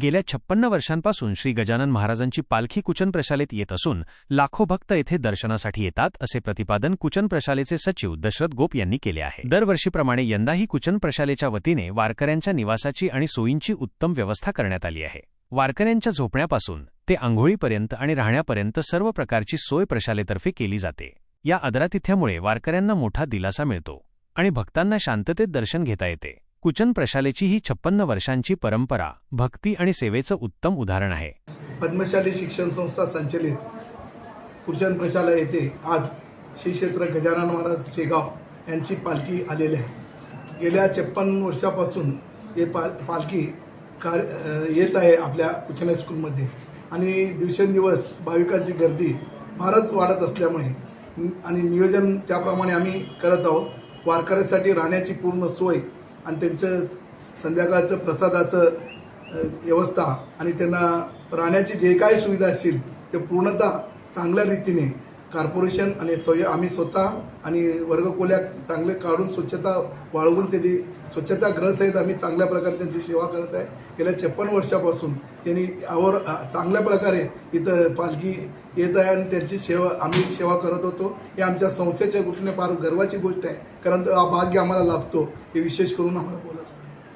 गेल्या छप्पन्न वर्षांपासून श्री गजानन महाराजांची पालखी कुचन प्रशालेत येत असून लाखो भक्त येथे दर्शनासाठी येतात असे प्रतिपादन कुचन प्रशालेचे सचिव दशरथ गोप यांनी केले आहे. दरवर्षीप्रमाणे यंदाही कुचन प्रशालेच्या वतीने वारकऱ्यांच्या निवासाची आणि सोयींची उत्तम व्यवस्था करण्यात आली आहे. वारकऱ्यांच्या झोपण्यापासून ते आंघोळीपर्यंत आणि राहण्यापर्यंत सर्व प्रकारची सोय प्रशालेतर्फे केली जाते. या आदरातिथ्यामुळे वारकऱ्यांना मोठा दिलासा मिळतो आणि भक्तांना शांततेत दर्शन घेता येते. कुचन प्रशालेची ही छप्पन्न वर्षांची परंपरा भक्ती आणि सेवेचं उत्तम उदाहरण आहे. पद्मशाली शिक्षण संस्था संचलित कुचन प्रशाला येथे आज श्री क्षेत्र गजानन महाराज शेगाव यांची पालखी आलेली आहे. गेल्या छप्पन्न वर्षापासून हे पाल पालखी कार येत आहे आपल्या कुचन हायस्कूलमध्ये. आणि दिवसेंदिवस भाविकांची गर्दी फारच वाढत असल्यामुळे आणि नियोजन त्याप्रमाणे आम्ही करत आहोत. वारकऱ्यासाठी राहण्याची पूर्ण सोय आणि त्यांचं संध्याकाळचं प्रसादाचं व्यवस्था आणि त्यांना राहण्याची जे काही सुविधा असतील ते पूर्णतः चांगल्या रीतीने कॉर्पोरेशन आणि सोय आम्ही स्वतः आणि वर्गकोल्या चांगले काढून स्वच्छता वाळवून त्याची स्वच्छतागृहसहित आम्ही चांगल्या प्रकारे त्यांची सेवा करत आहे. गेल्या छप्पन वर्षापासून त्यांनी आवर चांगल्या प्रकारे इथं पालखी येत आहे आणि त्यांची सेवा आम्ही सेवा करत होतो. हे आमच्या संस्थेच्या गोष्टीने फार गर्वाची गोष्ट आहे. कारण तो हा भाग्य आम्हाला लाभतो. हे विशेष करून आम्हाला बोलायचं.